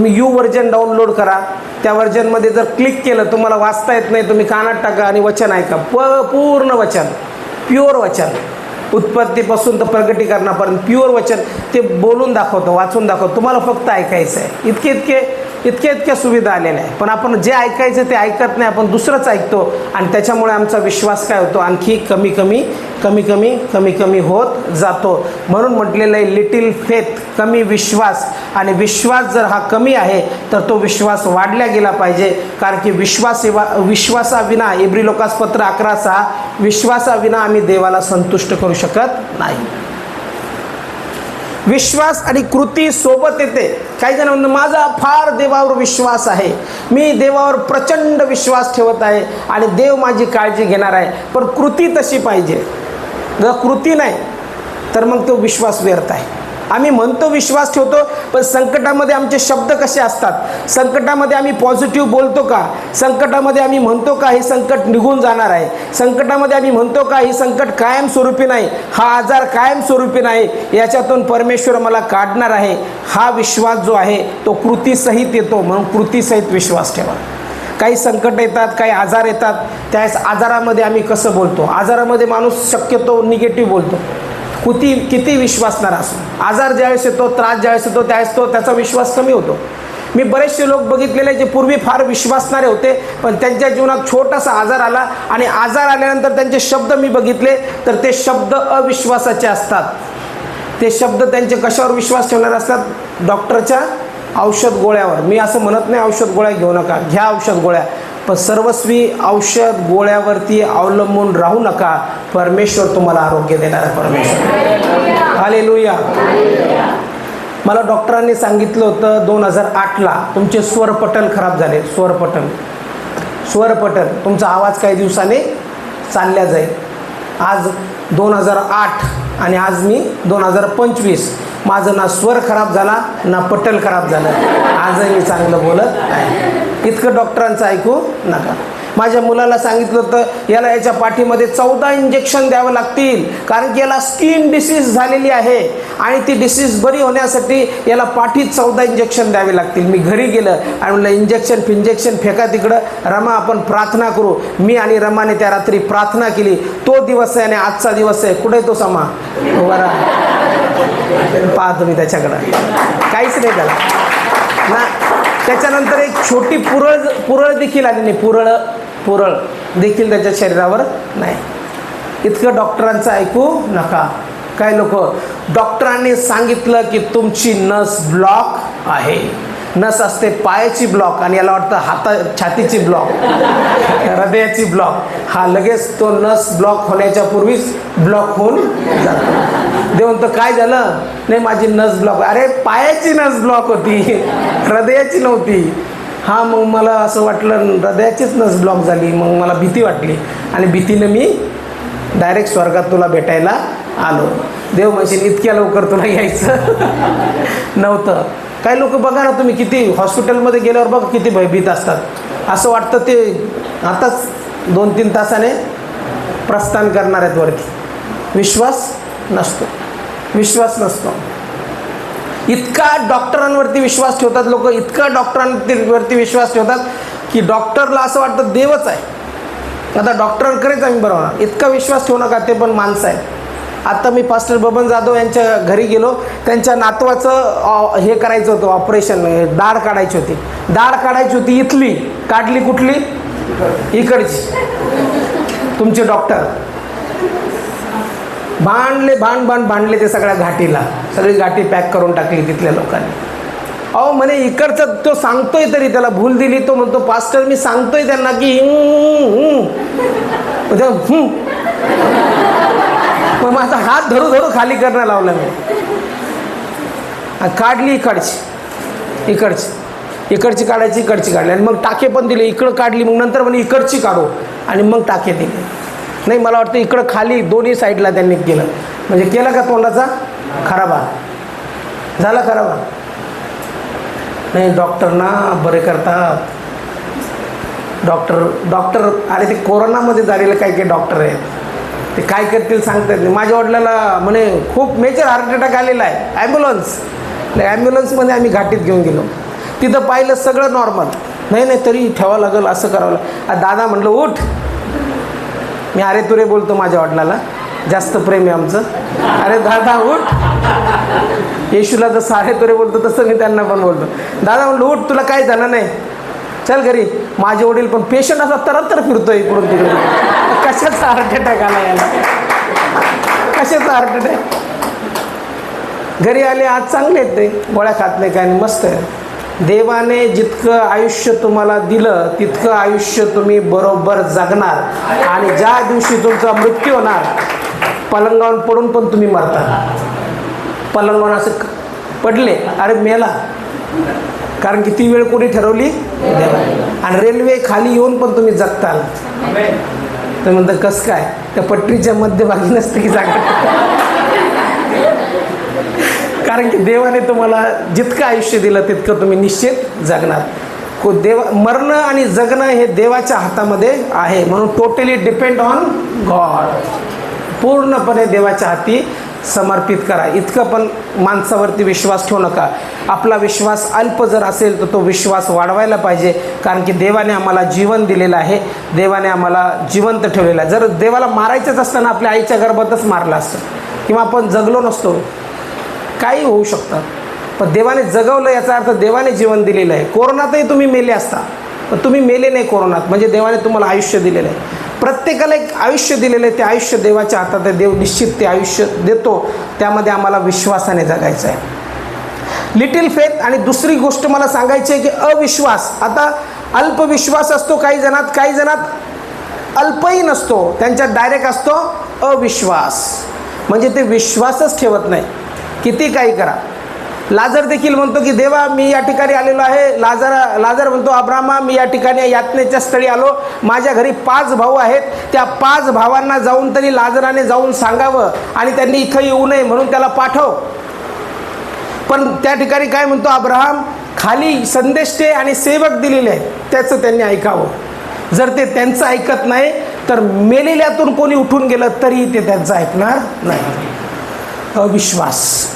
तुम्ही you version download करा. त्या व्हर्जनमध्ये जर क्लिक केलं तुम्हाला वाचता येत नाही तुम्ही कानात टाका आणि वचन ऐका. प पूर्ण वचन. प्युअर वचन. उत्पत्तीपासून तर प्रगटीकरणापर्यंत प्युअर वचन. ते बोलून दाखवतं वाचून दाखवतं. तुम्हाला फक्त ऐकायचं आहे इतके इतके इतक्या इतक्या सुविधा आलेल्या आहे पण आपण जे ऐकायचं ते ऐकत नाही आपण दुसरंच ऐकतो. आणि त्याच्यामुळे आमचा विश्वास काय होतो? आणखी कमी कमी कमी कमी कमी कमी होत जातो. म्हणून म्हटलेलं आहे लिटिल फेथ कमी विश्वास. आणि विश्वास जर हा कमी आहे तर तो विश्वास वाढल्या गेला पाहिजे. कारण की विश्वास विश्वासाविना एब्री लोकास पत्र अकरा सहा विश्वासाविना आम्ही देवाला संतुष्ट करू शकत नाही. विश्वास आणि कृती सोबत येते. काही जण म्हणतात माझा फार देवावर विश्वास आहे. मी देवावर प्रचंड विश्वास ठेवत आहे आणि देव माझी काळजी घेणार आहे. पण कृती तशी पाहिजे. जर कृती नाही तर मग तो विश्वास व्यर्थ आहे. आम्ही म्हणतो विश्वास ठेवतो पण संकटामध्ये आमचे शब्द कसे असतात? संकटामध्ये आम्ही पॉझिटिव्ह बोलतो का? संकटामध्ये आम्ही म्हणतो का हे संकट निघून जाणार आहे? संकटामध्ये आम्ही म्हणतो का हे संकट कायमस्वरूपी नाही? हा आजार कायमस्वरूपी नाही. याच्यातून परमेश्वर मला काढणार आहे. हा विश्वास जो आहे तो कृतीसहित येतो. म्हणून कृतीसहित विश्वास ठेवा. काही संकट येतात काही आजार येतात. त्यावेळेस आजारामध्ये आम्ही कसं बोलतो? आजारामध्ये माणूस शक्यतो निगेटिव्ह बोलतो. किती किती विश्वासणार असो? आजार ज्यावेळेस येतो त्रास ज्यावेळेस येतो त्यावेळेस तो त्याचा विश्वास कमी होतो. मी बरेचसे लोक बघितलेले जे पूर्वी फार विश्वासणारे होते पण त्यांच्या जीवनात छोटासा आजार आला आणि आजार आल्यानंतर त्यांचे शब्द मी बघितले तर ते शब्द अविश्वासाचे असतात. ते शब्द त्यांचे कशावर विश्वास ठेवणारे असतात? डॉक्टरच्या औषध गोळ्यावर. मी असं म्हणत नाही औषध गोळ्या घेऊ नका. घ्या औषध गोळ्या. पण सर्वस्वी औषध गोळ्यावरती अवलंबून राहू नका. परमेश्वर तुम्हाला आरोग्य देणार आहे परमेश्वर. हाले मला डॉक्टरांनी सांगितलं होतं दोन हजार आठला तुमचे स्वरपटल खराब झाले. स्वरपटल स्वरपटल तुमचा आवाज काही दिवसाने चालल्या जाईल. आज दोन हजार आठ आणि आज मी दोन हजार पंचवीस. माझं ना स्वर खराब झाला ना पटल खराब झालं. आजही मी चांगलं बोलत आहे. इतकं डॉक्टरांचं ऐकू नका. माझ्या मुलाला सांगितलं होतं याला याच्या पाठीमध्ये चौदा इंजेक्शन द्यावं लागतील कारण की याला स्किन डिसीज झालेली आहे. आणि ती डिसीज बरी होण्यासाठी याला पाठीत चौदा इंजेक्शन द्यावे लागतील. मी घरी गेलं आणि म्हणलं इंजेक्शन फिंजेक्शन फेका तिकडं. रमा आपण प्रार्थना करू. मी आणि रमाने त्या रात्री प्रार्थना केली. तो दिवस आहे आणि आजचा दिवस आहे. कुठे तो समा? बरा पाहतो मी त्याच्याकडं. काहीच नाही त्याला. ना त्याच्यानंतर एक छोटी पुरळ पुरळ देखील आली नाही. पुरळ पुरळ देखील त्याच्या शरीरावर नाही. इतकं डॉक्टरांचं ऐकू नका. काही लोक डॉक्टरांनी सांगितलं की तुमची नस ब्लॉक आहे. नस असते पायाची ब्लॉक आणि याला वाटतं हाता छातीची ब्लॉक हृदयाची ब्लॉक हा लगेच तो नस ब्लॉक होण्याच्या पूर्वीच ब्लॉक होऊन जातो. देऊन तर काय झालं? नाही माझी नस ब्लॉक अरे पायाची नस ब्लॉक होती. हृदयाची नव्हती. हा मग मला असं वाटलं हृदयाचीच नस ब्लॉक झाली. मग मला भीती वाटली. आणि भीतीनं मी डायरेक्ट स्वर्गात तुला भेटायला आलो. देव म्हणशील इतक्या लवकर तुला यायचं नव्हतं. काही लोक बघा ना तुम्ही किती हॉस्पिटलमध्ये गेल्यावर बघा किती भयभीत असतात. असं वाटतं ते आताच दोन तीन तासाने प्रस्थान करणार आहेत वरती. विश्वास नसतो. विश्वास नसतो. इतका डॉक्टरांवरती विश्वास ठेवतात लोक इतका डॉक्टरांवरती विश्वास ठेवतात की डॉक्टरला असं वाटतं देवच आहे. आता डॉक्टरकडेच आम्ही बरं इतका विश्वास ठेवू नका ते पण माणसं आहे आता मी पास्टर बबन जाधव यांच्या घरी गेलो. त्यांच्या नातवाचं हे करायचं होतं ऑपरेशन दाढ काढायची होती. दाढ काढायची होती इथली. काढली कुठली? इकडची. तुमचे डॉक्टर भांडले भांड भांड भांडले ते सगळ्या घाटीला. सगळी घाटी पॅक करून टाकली तिथल्या लोकांनी. अहो म्हणे इकडचं तो सांगतोय तरी त्याला भूल दिली. तो म्हणतो पास्टर मी सांगतोय त्यांना की मग माझा हात धरू धरू खाली करणं लावला मी. काढली इकडची. इकडची. इकडची काढायची इकडची काढली. आणि मग टाके पण दिले. इकडं काढली मग नंतर म्हणे इकडची काढू. आणि मग टाके दिले. नाही मला वाटतं इकडं खाली दोन्ही साईडला त्यांनी केलं. म्हणजे केलं का तोंडाचा? खराबा झाला खराबा नाही डॉक्टरना बरे करतात. डॉक्टर डॉक्टर अरे ते कोरोनामध्ये झालेले काही काही डॉक्टर आहेत. ते काय करतील सांगता येत नाही. माझ्या वडिलाला म्हणे खूप मेजर हार्ट अटॅक आलेला आहे. ॲम्ब्युलन्स ॲम्ब्युलन्समध्ये आम्ही घाटीत घेऊन गेलो. तिथं पाहिलं सगळं नॉर्मल नाही नाही तरी ठेवावं लागेल असं करावं लागेल. दादा म्हटलं उठ. मी अरे तुरे बोलतो माझ्या वडिलाला. जास्त प्रेम आहे आमचं. अरे दादा उठ. येशूला जसं अरे तुरे बोलतो तसं मी त्यांना पण बोलतो. दादा म्हणलं उठ तुला काय झालं नाही? चल घरी. माझे वडील पण पेशंट असा तर फिरतोय इकडून तिकडे कशाचा हार्ट अटॅक आला याला कशाचा हार्ट अटॅक घरी आले आज चांगले आहेत ते. गोळ्या खात नाही काय नाही मस्त आहे. देवाने जितकं आयुष्य तुम्हाला दिलं तितकं आयुष्य तुम्ही बरोबर जगणार. आणि ज्या दिवशी तुमचा मृत्यू होणार पलंगावर पडून पण तुम्ही मरता. पलंगावर असं पडले अरे मेला. कारण की ती वेळ कोणी ठरवली? आणि रेल्वे खाली येऊन पण तुम्ही जगताल. तर म्हणतात कसं काय? त्या पटरीच्या मध्यभागी नसतं की जागा. कारण की देवाने तुम्हाला जितकं आयुष्य दिलं तितकं तुम्ही निश्चित जगणार. को देव मरणं आणि जगणं हे देवाच्या हातामध्ये आहे. म्हणून टोटली डिपेंड ऑन गॉड पूर्णपणे देवाच्या हाती समर्पित करा. इतकं पण माणसावरती विश्वास ठेवू नका. आपला विश्वास अल्प जर असेल तर तो विश्वास वाढवायला पाहिजे. कारण की देवाने आम्हाला जीवन दिलेलं आहे. देवाने आम्हाला जिवंत ठेवलेलं आहे. जर देवाला मारायचंच असताना आपल्या आईच्या गर्भातच मारलं असतं. किंवा आपण जगलो नसतो. काही होऊ शकतं. पण देवाने जगवलं याचा अर्थ देवाने जीवन दिलेलं आहे. कोरोनातही तुम्ही मेले असता. पण तुम्ही मेले नाही कोरोनात. म्हणजे देवाने तुम्हाला आयुष्य दिलेलं आहे. प्रत्येकाला एक आयुष्य दिलेलं आहे ते आयुष्य देवाच्या हातात आहे. देव निश्चित ते आयुष्य देतो. त्यामध्ये आम्हाला विश्वासाने जगायचं आहे. लिटिल फेथ आणि दुसरी गोष्ट मला सांगायची आहे की अविश्वास. आता अल्पविश्वास असतो काही जणात काही जणात अल्पही नसतो. त्यांच्यात डायरेक्ट असतो अविश्वास. म्हणजे ते विश्वासच ठेवत नाही. किती काही करा. लाजर देखील म्हणतो की देवा मी या ठिकाणी आलेलो आहे. लाजर लाजर म्हणतो अब्रामा मी या ठिकाणी यातनेच्या स्थळी आलो. माझ्या घरी पाच भाऊ आहेत. त्या पाच भावांना जाऊन तरी लाजराने जाऊन सांगावं आणि त्यांनी इथं येऊ नये म्हणून त्याला पाठव. पण त्या ठिकाणी काय म्हणतो अब्राहम? खाली संदेष्टे आणि सेवक दिलेले आहेत. त्याचं त्यांनी ऐकावं. जर ते त्यांचं ऐकत नाही तर मेलेल्यातून कोणी उठून गेलं तरी ते त्यांचं ऐकणार नाही. अविश्वास.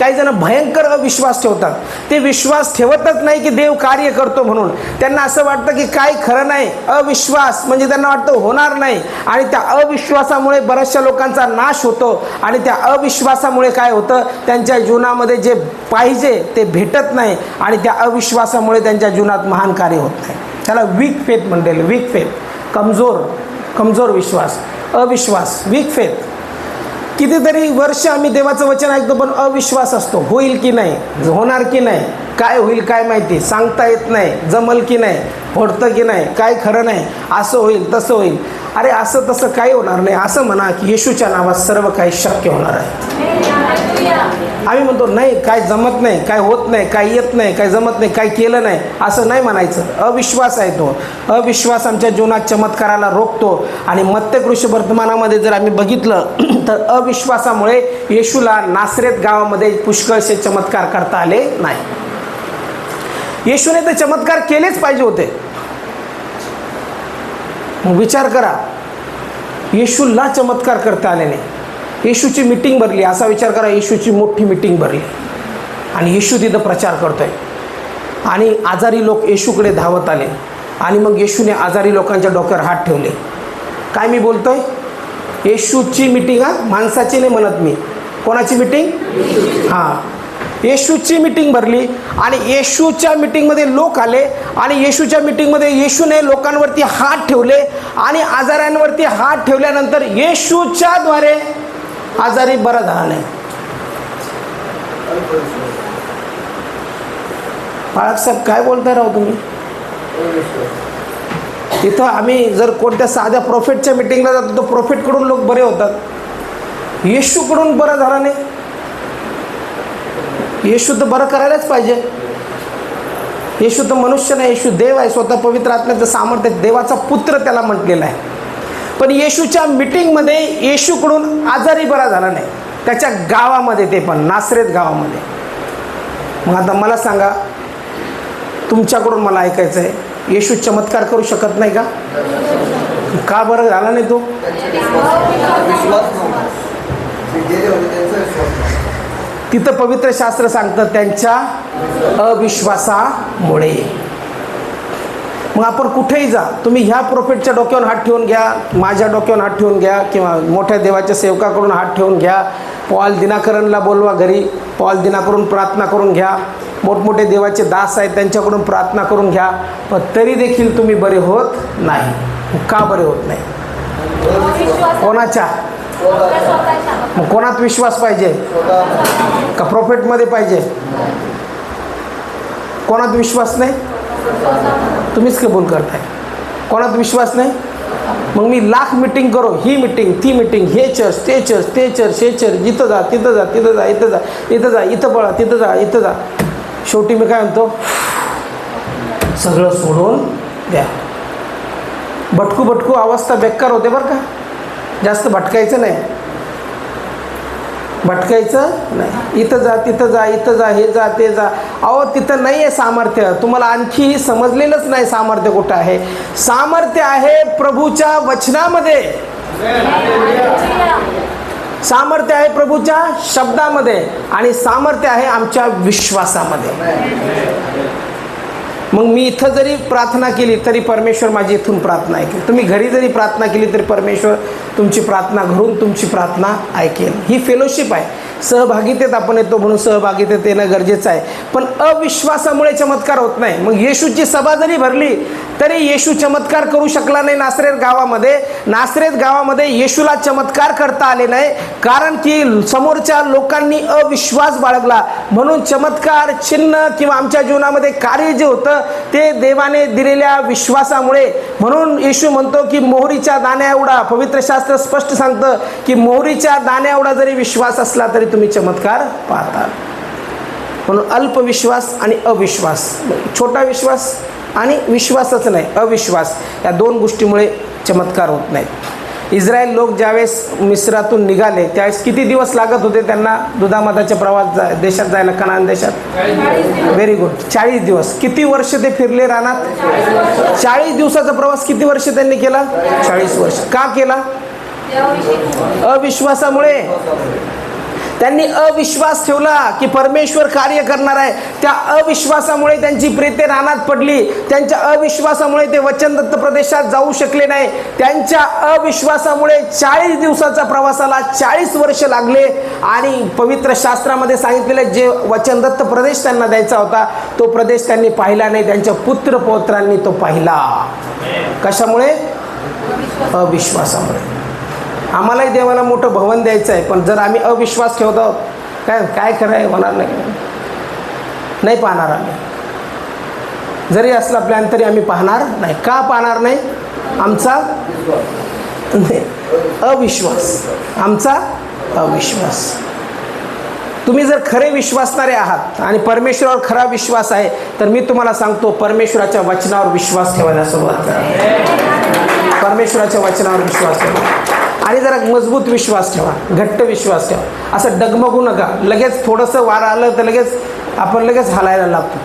काही जण भयंकर अविश्वास ठेवतात. ते विश्वास ठेवतच नाही की देव कार्य करतो म्हणून. त्यांना असं वाटतं की काय खरं नाही अविश्वास म्हणजे त्यांना वाटतं होणार नाही. आणि त्या अविश्वासामुळे बऱ्याचशा लोकांचा नाश होतो. आणि त्या अविश्वासामुळे काय होतं? त्यांच्या जीवनामध्ये जे पाहिजे ते भेटत नाही. आणि त्या अविश्वासामुळे त्यांच्या जीवनात महान कार्य होत नाही. त्याला वीक फेथ म्हणलेलं वीक फेथ कमजोर कमजोर विश्वास. अविश्वास. वीक फेथ कितीतरी वर्ष आम्ही देवाचं वचन ऐकतो पण अविश्वास असतो. होईल की नाही? होणार की नाही? काय होईल काय माहिती? सांगता येत नाही. जमल की नाही? होडतं की नाही? काय खरं नाही? असं होईल तसं होईल. अरे असं तसं काही होणार नाही. असं म्हणा की येशूच्या नावात सर्व काही शक्य होणार आहे. आम्ही म्हणतो नाही काय जमत नाही काय होत नाही काय येत नाही काय जमत नाही काय केलं नाही असं नाही म्हणायचं. अविश्वास आहे तो. अविश्वास आमच्या जीवनात चमत्काराला रोखतो. आणि मत्यकृषी वर्तमानामध्ये जर आम्ही बघितलं तर अविश्वासामुळे येशूला नासरेत गावामध्ये पुष्कळसे चमत्कार करता आले नाही. येशूने तर चमत्कार केलेच पाहिजे होते. मग विचार करा येशूला चमत्कार करता आले नाही. येशूची मिटिंग भरली. असा विचार करा येशूची मोठी मिटिंग भरली. आणि येशू तिथं प्रचार करतोय. आणि आजारी लोक येशूकडे धावत आले. आणि मग येशूने आजारी लोकांच्या डोक्यावर हात ठेवले. काय मी बोलतोय? येशूची मिटिंग हा? माणसाची नाही म्हणत मी. कोणाची मिटिंग? हां. येशूची मिटिंग भरली आणि येशूच्या मिटिंगमध्ये लोक आले आणि येशूच्या मिटिंगमध्ये येशूने लोकांवरती हात ठेवले आणि आजारांवरती हात ठेवल्यानंतर येशूच्या द्वारे आजारी बरा झाला. नाही बाळासाहेब काय बोलताय राव तुम्ही? तिथं आम्ही जर कोणत्या साध्या प्रॉफिटच्या मिटिंगला जातो तर प्रॉफिटकडून लोक बरे होतात. येशूकडून बरं झाला नाही. येशू तर बरं करायलाच पाहिजे. येशू तर मनुष्य नाही येशू देव आहे स्वतः पवित्र आत्म्याचं सामर्थ्य देवाचा पुत्र त्याला म्हटलेला आहे. पण येशूच्या मिटिंगमध्ये येशूकडून आजारी बरा झाला नाही. त्याच्या गावामध्ये ते पण नासरेत गावामध्ये. मग आता मला सांगा तुमच्याकडून मला ऐकायचं आहे येशू चमत्कार करू शकत नाही का? का बरं झाला नाही तो? तिथं पवित्र शास्त्र सांगतं त्यांच्या अविश्वासामुळे. मग आपण कुठेही जा. तुम्ही ह्या प्रोफेटच्या डोक्यावर हात ठेवून घ्या माझ्या डोक्यावर हात ठेवून घ्या किंवा मोठ्या देवाच्या सेवकाकडून हात ठेवून घ्या. पॉल दिनाकरणला बोलवा घरी. पॉल दिनाकरून प्रार्थना करून घ्या. मोठमोठे देवाचे दास आहेत त्यांच्याकडून प्रार्थना करून घ्या. पण तरी देखील तुम्ही बरे होत नाही. का बरे होत नाही? कोणाच्या? मग कोणात विश्वास पाहिजे? का प्रॉफिटमध्ये पाहिजे? कोणात विश्वास नाही? तुम्हीच कबूल करताय. कोणात विश्वास नाही? मग मी लाख मिटिंग करो ही मिटिंग ती मिटिंग हे चर्च ते चर्च ते चर्च हे चर्च जिथं जा तिथं जा तिथं जा इथं जा इथं जा इथं पळा तिथं जा इथं जा. शेवटी मी काय म्हणतो? सगळं सोडून द्या. भटकू भटकू अवस्था बेकार होते बरं का. जास्त भटकायचं नाही. भटकायचं नाही. इथं जा तिथं जा इथं जा हे जा ते जा. अहो तिथं नाही आहे सामर्थ्य. तुम्हाला आणखी समजलेलंच नाही सामर्थ्य कुठं आहे. सामर्थ्य आहे प्रभूच्या वचनामध्ये. सामर्थ्य आहे प्रभूच्या शब्दामध्ये आणि सामर्थ्य आहे आमच्या विश्वासामध्ये. मग मी इथं जरी प्रार्थना केली तरी परमेश्वर माझी इथून प्रार्थना ऐकेल. तुम्ही घरी जरी प्रार्थना केली तरी परमेश्वर तुमची प्रार्थना घरून तुमची प्रार्थना ऐकेल. ही फेलोशिप आहे. सहभागितेत आपण येतो म्हणून सहभागितेत येणं गरजेचं आहे. पण अविश्वासामुळे चमत्कार होत नाही. मग येशूची सभा जरी भरली तरी येशू चमत्कार करू शकला नाही नासरेर गावामध्ये. नासरेत गावामध्ये येशूला चमत्कार करता आले नाही कारण की समोरच्या लोकांनी अविश्वास बाळगला. म्हणून चमत्कार चिन्ह किंवा आमच्या जीवनामध्ये कार्य जे होतं ते देवाने दिलेल्या विश्वासामुळे. म्हणून येशू म्हणतो की मोहरीच्या दाण्या एवढा. पवित्र शास्त्र स्पष्ट सांगतं की मोहरीच्या दाण्या एवढा जरी विश्वास असला तरी तुम्ही चमत्कार पाहता म्हणून अल्पविश्वास आणि अविश्वास. छोटा विश्वास आणि विश्वासच नाही अविश्वास. या दोन गोष्टीमुळे चमत्कार होत नाहीत. इस्रायल लोक ज्यावेळेस मिस्रातून निघाले त्यावेळेस किती दिवस लागत होते त्यांना दुधामताच्या प्रवास जा देशात जायला कणान देशात? व्हेरी गुड चाळीस दिवस. किती वर्ष ते फिरले रानात? चाळीस दिवसाचा प्रवास किती वर्ष त्यांनी केला? चाळीस वर्ष. का केला? अविश्वासामुळे. त्यांनी अविश्वास ठेवला की परमेश्वर कार्य करणार आहे. त्या अविश्वासामुळे त्यांची प्रेते रानात पडली. त्यांच्या अविश्वासामुळे ते वचनदत्त प्रदेशात जाऊ शकले नाही. त्यांच्या अविश्वासामुळे चाळीस दिवसाचा प्रवासाला चाळीस वर्ष लागले. आणि पवित्र शास्त्रामध्ये सांगितलेलं जे वचनदत्त प्रदेश त्यांना द्यायचा होता तो प्रदेश त्यांनी पाहिला नाही. त्यांच्या पुत्र पौत्रांनी तो पाहिला. कशामुळे? अविश्वासामुळे. आम्हालाही देवाला मोठं भवन द्यायचं आहे पण जर आम्ही अविश्वास ठेवत आहोत काय काय खरं आहे होणार नाही. नाही पाहणार आम्ही. जरी असला प्लॅन तरी आम्ही पाहणार नाही. का पाहणार नाही? आमचा अविश्वास. आमचा अविश्वास. तुम्ही जर खरे विश्वासणारे आहात आणि परमेश्वरावर खरा विश्वास आहे तर मी तुम्हाला सांगतो परमेश्वराच्या वचनावर विश्वास ठेवायला सुरुवात करा. परमेश्वराच्या वचनावर विश्वास ठेवा. आणि जरा मजबूत विश्वास ठेवा घट्ट विश्वास ठेवा. असं डगमगू नका. लगेच थोडंसं वारं आलं तर लगेच आपण लगेच हालायला लागतो.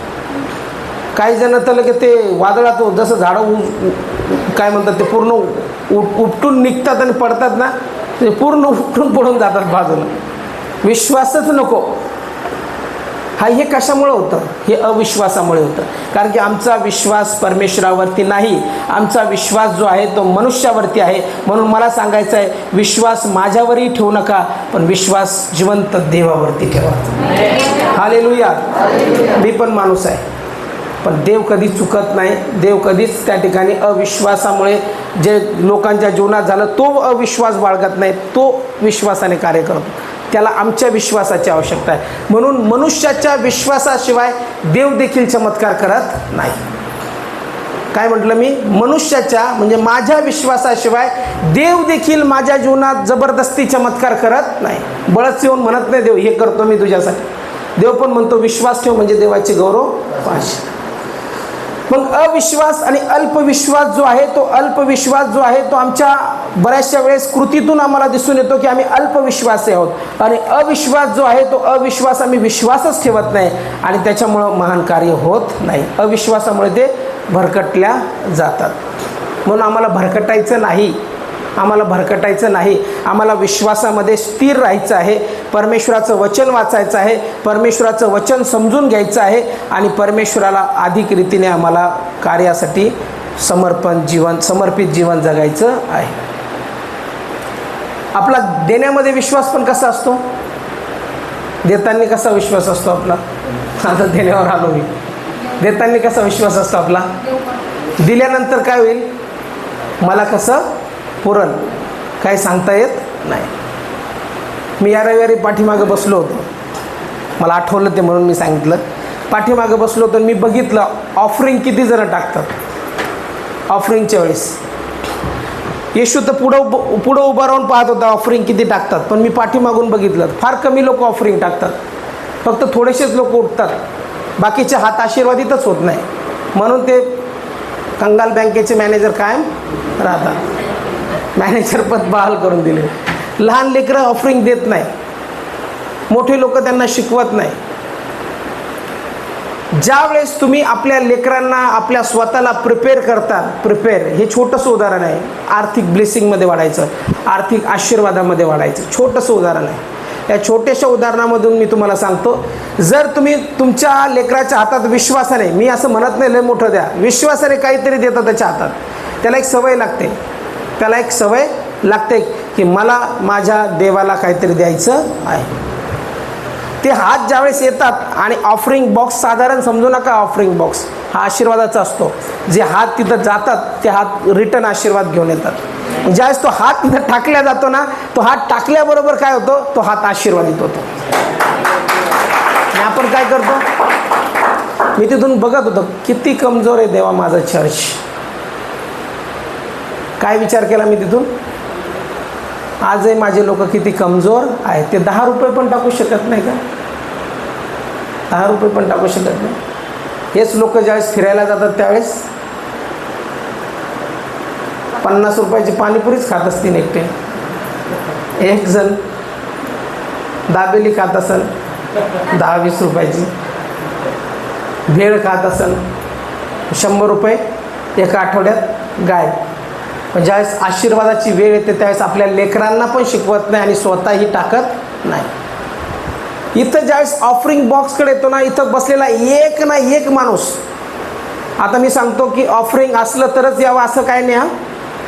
काही जण तर लगेच ते वादळात जसं झाडं काय म्हणतात ते पूर्ण उप उपटून निघतात आणि पडतात ना ते पूर्ण उपटून पडून जातात बाजूला. विश्वासच नको. हा हे कशामुळे होतं? हे अविश्वासामुळे होतं. कारण की आमचा विश्वास परमेश्वरावरती नाही. आमचा विश्वास जो आहे तो मनुष्यावरती आहे. म्हणून मला सांगायचं आहे विश्वास माझ्यावरही ठेवू नका पण विश्वास जिवंत देवावरती ठेवा. हालेलुया. मी पण माणूस आहे. पण देव कधी चुकत नाही. देव कधीच त्या ठिकाणी अविश्वासामुळे जे लोकांच्या जीवनात झालं तो अविश्वास बाळगत नाही. तो विश्वासाने कार्य करतो. त्याला आमच्या विश्वासाची आवश्यकता आहे. म्हणून मनुष्याच्या विश्वासाशिवाय देव देखील चमत्कार करत नाही. काय म्हटलं मी? मनुष्याच्या म्हणजे माझ्या विश्वासाशिवाय देव देखील माझ्या जीवनात जबरदस्ती चमत्कार करत नाही. बळच येऊन म्हणत नाही देव हे करतो मी तुझ्यासाठी. देव पण म्हणतो विश्वास ठेव म्हणजे देवाचे गौरव पाहिजे. मग अविश्वास आणि अल्पविश्वास जो आहे तो अल्पविश्वास जो आहे तो आमच्या बऱ्याचशा वेळेस कृतीतून आम्हाला दिसून येतो की आम्ही अल्पविश्वासी आहोत. आणि अविश्वास जो आहे तो अविश्वास आम्ही विश्वासच ठेवत नाही आणि त्याच्यामुळं महान कार्य होत नाही. अविश्वासामुळे ते भरकटल्या जातात. म्हणून आम्हाला भरकटायचं नाही. आम्हाला भरकटायचं नाही. आम्हाला विश्वासामध्ये स्थिर राहायचं आहे. परमेश्वराचं वचन वाचायचं आहे. परमेश्वराचं वचन समजून घ्यायचं आहे. आणि परमेश्वराला अधिक रीतीने आम्हाला कार्यासाठी समर्पण जीवन समर्पित जीवन जगायचं आहे. आपला देण्यामध्ये विश्वास पण कसा असतो? देताना कसा विश्वास असतो आपला? आता देण्यावर आलो मी. देताना कसा विश्वास असतो आपला? दिल्यानंतर काय होईल? मला कसं? पुरण. काही सांगता येत नाही. मी या रविवारी पाठीमागं बसलो होतो. मला आठवलं ते म्हणून मी सांगितलं. पाठीमागं बसलो होतो मी बघितलं ऑफरिंग किती जणं टाकतात. ऑफरिंगच्या वेळेस. येशू तर पुढं पुढं उभं राहून पाहत होता ऑफरिंग किती टाकतात. पण मी पाठीमागून बघितलं. फार कमी लोक ऑफरिंग टाकतात. फक्त थोडेसेच लोक उठतात. बाकीचे हात आशीर्वादितच होत नाही. म्हणून ते कंगाल बँकेचे मॅनेजर कायम राहतात. मॅनेजर पद बहाल करून दिले. लहान लेकरं ऑफरिंग देत नाही. मोठे लोक त्यांना शिकवत नाही. ज्यावेळेस तुम्ही आपल्या लेकरांना आपल्या स्वतःला प्रिपेअर करता प्रिपेअर हे छोटंसं उदाहरण आहे. आर्थिक ब्लेसिंगमध्ये वाढायचं आर्थिक आशीर्वादामध्ये वाढायचं. छोटंसं उदाहरण आहे. या छोट्याशा उदाहरणामधून मी तुम्हाला सांगतो जर तुम्ही तुमच्या लेकराच्या हातात विश्वासाने मी असं म्हणत नाही लय मोठं द्या विश्वासाने काहीतरी देतात त्याच्या हातात. त्याला एक सवय लागते. त्याला एक सवय लागते की मला माझ्या देवाला काहीतरी द्यायचं आहे. ते हात ज्यावेळेस येतात आणि ऑफरिंग बॉक्स साधारण समजू नका ऑफरिंग बॉक्स हा आशीर्वादाचा असतो. जे हात तिथं जातात ते हात रिटर्न आशीर्वाद घेऊन येतात. ज्यावेळेस तो हात तिथं टाकला जातो ना तो हात टाकल्याबरोबर काय होतो? तो हात आशीर्वादित होतो. आपण काय करतो? मी तिथून बघत होतो किती कमजोर आहे देवा माझा चर्च काय विचार केला मी तिथून? आजही माझे लोक किती कमजोर आहेत ते दहा रुपये पण टाकू शकत नाही का? दहा रुपये पण टाकू शकत नाही. हेच लोक ज्यावेळेस फिरायला जातात त्यावेळेस पन्नास रुपयाची पाणीपुरीच खात असतील एकटे. एक जण दाबेली खात असेल दहा वीस रुपयाची. भेळ खात असेल शंभर रुपये एका आठवड्यात गाय पण ज्यावेळेस आशीर्वादाची वेळ येते त्यावेळेस आपल्या लेकरांना पण शिकवत नाही आणि स्वतःही टाकत नाही. इथं ज्यावेळेस ऑफरिंग बॉक्सकडे येतो ना इथं बसलेला एक ना एक माणूस. आता मी सांगतो की ऑफरिंग असलं तरच यावं असं काय नाही हा.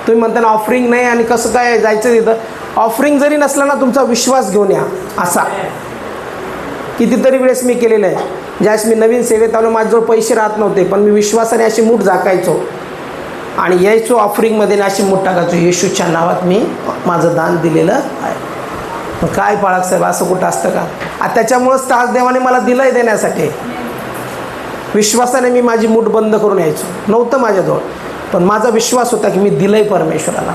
तुम्ही म्हणता ना ऑफरिंग नाही आणि कसं काय जायचं तिथं? ऑफरिंग जरी नसलं ना तुमचा विश्वास घेऊन या असा. कितीतरी वेळेस मी केलेलं आहे. ज्यावेळेस मी नवीन सेवेत आलो माझ्याजवळ पैसे राहत नव्हते पण मी विश्वासाने अशी मूठ झाकायचो. आणि यायचो ऑफरिंगमध्ये अशी मूठ टाकायचो. येशूच्या नावात मी माझं दान दिलेलं आहे. पण काय पाळक साहेब असं कुठं असतं का? आ, त्याच्यामुळंच तास देवाने मला दिलंय देण्यासाठी. विश्वासाने मी माझी मूठ बंद करून यायचो. नव्हतं माझ्याजवळ. पण माझा विश्वास होता की मी दिलं आहे परमेश्वराला.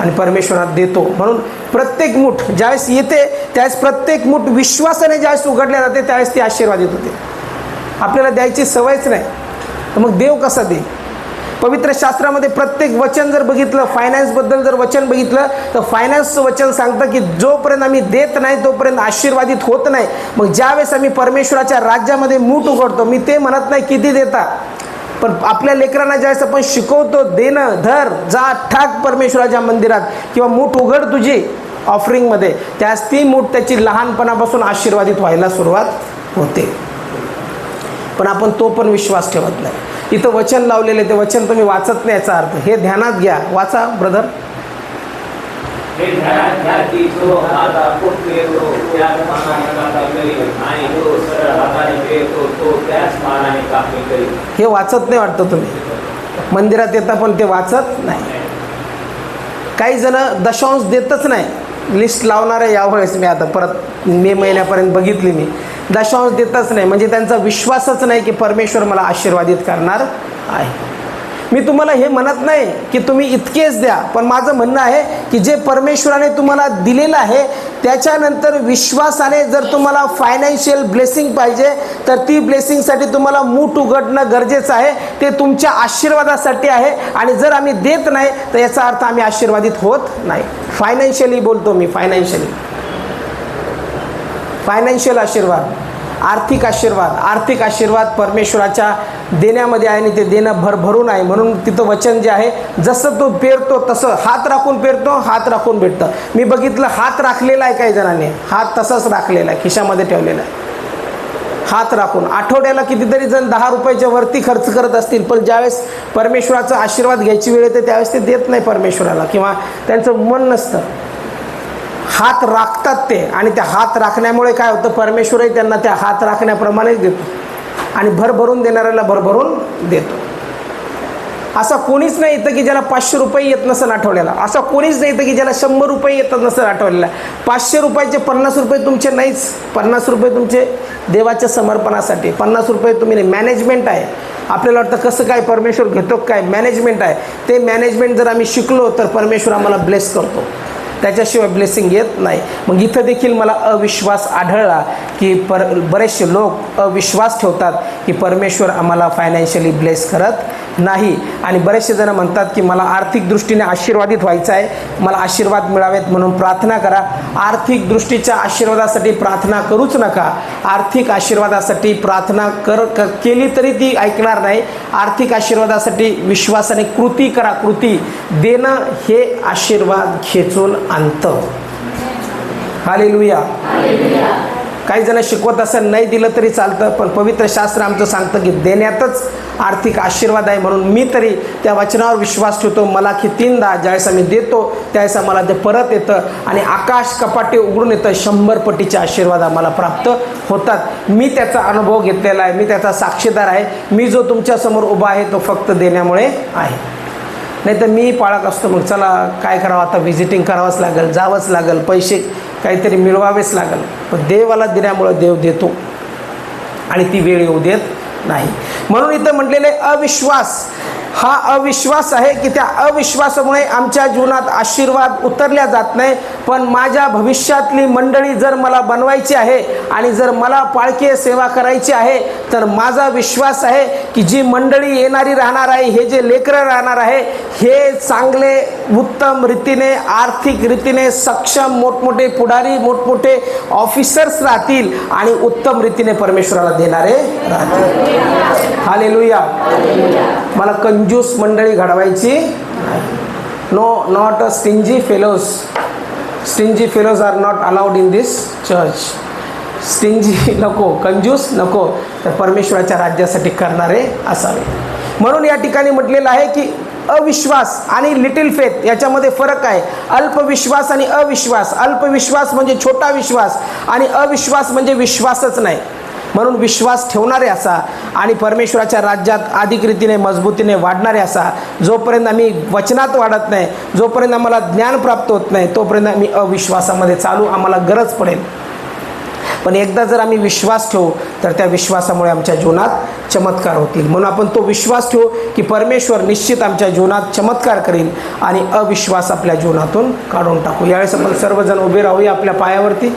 आणि परमेश्वरात देतो. म्हणून प्रत्येक मूठ ज्यावेळेस येते त्यावेळेस प्रत्येक मूठ विश्वासाने ज्यावेळेस उघडल्या जाते त्यावेळेस ती येत होते. आपल्याला द्यायची सवयच नाही. तर मग देव कसा दे पवित्र शास्त्रामध्ये प्रत्येक वचन जर बघितलं फायनान्सबद्दल जर वचन बघितलं तर फायनान्सचं वचन सांगतं की जोपर्यंत आम्ही देत नाही तोपर्यंत आशीर्वादित होत नाही. मग ज्यावेळेस आम्ही परमेश्वराच्या राज्यामध्ये मूठ उघडतो मी ते म्हणत नाही किती देता. पण आपल्या लेकरांना ज्यावेळेस आपण शिकवतो देणं धर जा ठाक परमेश्वराच्या मंदिरात किंवा मूठ उघड तुझी ऑफरिंगमध्ये त्यास ती मूठ त्याची लहानपणापासून आशीर्वादित व्हायला सुरुवात होते. पण आपण तो पण विश्वास ठेवत नाही. इथं वचन लावलेले ते वचन तुम्ही वाचत नाही याचा अर्थ. हे ध्यानात घ्या. वाचा ब्रदर हे हे वाचत नाही वाटतं तुम्ही. मंदिरात येता पण ते वाचत नाही. काही जण दशांश देतच नाही. लिस्ट लावणार आहे यावेळेस मी आता परत मे महिन्यापर्यंत बघितली मी. दशांश देतच नाही. म्हणजे त्यांचा विश्वासच नाही की परमेश्वर मला आशीर्वादित करणार आहे. मी तुम्हाला हे म्हणत नाही की तुम्ही इतकेच द्या पण माझं म्हणणं आहे की जे परमेश्वराने तुम्हाला दिलेलं आहे त्याच्यानंतर विश्वासाने जर तुम्हाला फायनान्शियल ब्लेसिंग पाहिजे तर ती ब्लेसिंगसाठी तुम्हाला मूठ उघडणं गरजेचं आहे. ते तुमच्या आशीर्वादासाठी आहे आणि जर आम्ही देत नाही तर याचा अर्थ आम्ही आशीर्वादित होत नाही. फायनान्शियली बोलतो मी फायनान्शियली फायनान्शियल आशीर्वाद आर्थिक आशीर्वाद आर्थिक आशीर्वाद परमेश्वराच्या देण्यामध्ये आहे आणि ते देणं भरभरून आहे. म्हणून तिथं वचन जे आहे जसं तो पेरतो तसं हात राखून पेरतो हात राखून भेटतं. मी बघितलं हात राखलेला आहे काही जणांनी. हात तसाच राखलेला आहे खिशामध्ये ठेवलेला आहे. हात राखून. आठवड्याला कितीतरी जण दहा रुपयाच्या वरती खर्च करत असतील पण ज्यावेळेस परमेश्वराचा आशीर्वाद घ्यायची वेळ येते त्यावेळेस ते देत नाही परमेश्वराला किंवा त्यांचं मन नसतं. हात राखतात ते. आणि त्या हात राखण्यामुळे काय होतं? परमेश्वरही त्यांना त्या हात राखण्याप्रमाणेच देतो. आणि भरभरून देणाऱ्याला भरभरून देतो. असा कोणीच नाही येतं की ज्याला पाचशे रुपये येत नसेल आठवड्याला. असा कोणीच नाही येतं की ज्याला शंभर रुपये येत नसेल आठवड्याला. पाचशे रुपयाचे पन्नास रुपये तुमचे नाहीच. पन्नास रुपये तुमचे देवाच्या समर्पणासाठी. पन्नास रुपये तुम्ही नाही. मॅनेजमेंट आहे. आपल्याला वाटतं कसं काय परमेश्वर घेतो काय मॅनेजमेंट आहे. ते मॅनेजमेंट जर आम्ही शिकलो तर परमेश्वर आम्हाला ब्लेस करतो. त्याच्याशिवाय ब्लेसिंग येत नाही. मग इथं देखील मला अविश्वास आढळला की पर बरेचसे लोक अविश्वास ठेवतात की परमेश्वर आम्हाला फायनान्शियली ब्लेस करत नाही. आणि बरेचसे जण म्हणतात की मला आर्थिक दृष्टीने आशीर्वादित व्हायचं आहे. मला आशीर्वाद मिळावेत म्हणून प्रार्थना करा. आर्थिक दृष्टीच्या आशीर्वादासाठी प्रार्थना करूच नका. आर्थिक आशीर्वादासाठी प्रार्थना कर कर केली तरी ती ऐकणार नाही. आर्थिक आशीर्वादासाठी विश्वासाने कृती करा. कृती देणं हे आशीर्वाद खेचून आणतं हालेलुया. काही जण शिकवत असं नाही दिलं तरी चालतं पण पवित्र शास्त्र आमचं सांगतं की देण्यातच आर्थिक आशीर्वाद आहे म्हणून मी तरी त्या वचनावर विश्वास ठेवतो. मला की तीनदा ज्यावेळेस मी देतो त्यावेळेस मला ते परत येतं आणि आकाश कपाटे उघडून येतं. शंभर पटीचे आशीर्वाद आम्हाला प्राप्त होतात. मी त्याचा अनुभव घेतलेला आहे मी त्याचा साक्षीदार आहे. मी जो तुमच्यासमोर उभा आहे तो फक्त देण्यामुळे आहे. नाही तर मी पाळत असतो मग चला काय करावं आता? व्हिजिटिंग करावंच लागेल जावंच लागेल पैसे काहीतरी मिळवावेच लागेल. पण देवाला दिल्यामुळं देव देतो. आणि ती वेळ येऊ देत नाही. म्हणून इथं म्हटलेले अविश्वास. हा अविश्वास आहे की त्या अविश्वासामुळे आमच्या जीवनात आशीर्वाद उतरल्या जात नाही. पण माझ्या भविष्यातली मंडळी जर मला बनवायची आहे आणि जर मला पाळकीय सेवा करायची आहे तर माझा विश्वास आहे की जी मंडळी येणारी राहणार आहे हे जे लेकरं राहणार आहे हे चांगले उत्तम रीतीने आर्थिक रीतीने सक्षम मोठमोठे पुढारी मोठमोठे ऑफिसर्स राहतील आणि उत्तम रीतीने परमेश्वराला देणारे राहतील. हालेलुया मला कंजूस मंडळी घडवायची no not a stingy fellows stingy fellows are not allowed in this church stingy नको कंजूस नको. तर परमेश्वराच्या राज्यासाठी करणारे असावे. म्हणून या ठिकाणी म्हटलेलं आहे की अविश्वास आणि लिटिल फेथ याच्यामध्ये फरक आहे. अल्पविश्वास आणि अविश्वास. अल्पविश्वास म्हणजे छोटा विश्वास आणि अविश्वास म्हणजे विश्वासच नाही. म्हणून विश्वास ठेवणारे असा आणि परमेश्वराच्या राज्यात अधिक रीतीने मजबूतीने वाढणारे असा. जोपर्यंत आम्ही वचनात वाढत नाही जोपर्यंत आम्हाला ज्ञान प्राप्त होत नाही तोपर्यंत आम्ही अविश्वासामध्ये चालू आम्हाला गरज पडेल. पण एकदा जर आम्ही विश्वास ठेवू तर त्या विश्वासामुळे आमच्या जीवनात चमत्कार होतील. म्हणून आपण तो विश्वास ठेवू की परमेश्वर निश्चित आमच्या जीवनात चमत्कार करेल आणि अविश्वास आपल्या जीवनातून काढून टाकू. यावेळेस आपण सर्वजण उभे राहूया आपल्या पायावरती.